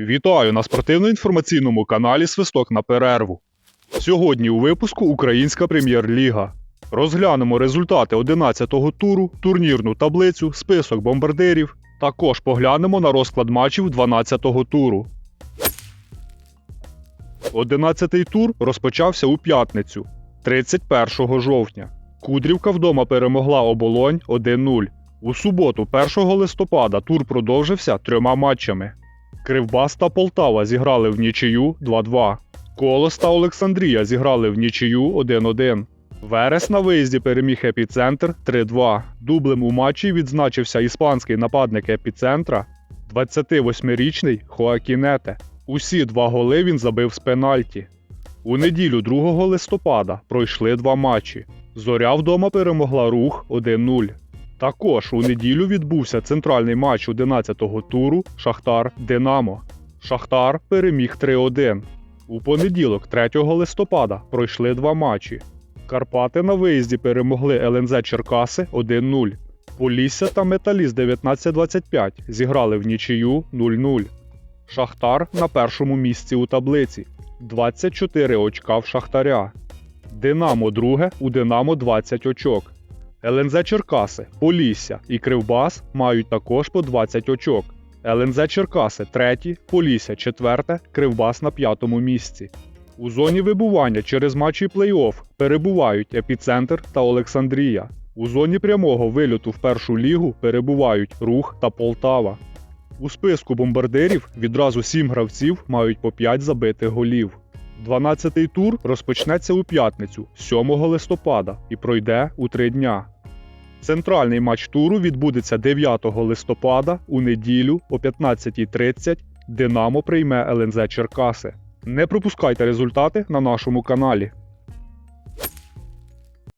Вітаю на спортивно-інформаційному каналі Свисток на перерву. Сьогодні у випуску Українська прем'єр-ліга. Розглянемо результати 11-го туру, турнірну таблицю, список бомбардирів. Також поглянемо на розклад матчів 12-го туру. 11-й тур розпочався у п'ятницю, 31 жовтня. Кудрівка вдома перемогла оболонь 1-0. У суботу, 1 листопада, тур продовжився трьома матчами. Кривбас та Полтава зіграли в нічию 2-2. Колос та Олександрія зіграли в нічию 1-1. Верес на виїзді переміг епіцентр 3-2. Дублем у матчі відзначився іспанський нападник епіцентра 28-річний Хоакінете. Усі два голи він забив з пенальті. У неділю 2 листопада пройшли два матчі. Зоря вдома перемогла рух 1-0. Також у неділю відбувся центральний матч 11-го туру Шахтар Динамо. Шахтар переміг 3-1. У понеділок, 3 листопада, пройшли два матчі. Карпати на виїзді перемогли ЛНЗ Черкаси 1-0. Полісся та Металіст 19-25 зіграли в нічию 0-0. Шахтар на першому місці у таблиці 24 очка в Шахтаря. Динамо друге у Динамо 20 очок. ЛНЗ Черкаси, Полісся і Кривбас мають також по 20 очок. ЛНЗ Черкаси третє, Полісся четверте, Кривбас на п'ятому місці. У зоні вибування через матчі плей-офф перебувають Епіцентр та Олександрія. У зоні прямого вильоту в першу лігу перебувають Рух та Полтава. У списку бомбардирів відразу 7 гравців мають по 5 забитих голів. 12-й тур розпочнеться у п'ятницю, 7 листопада, і пройде у три дня. Центральний матч туру відбудеться 9 листопада у неділю о 15.30. Динамо прийме ЛНЗ Черкаси. Не пропускайте результати на нашому каналі.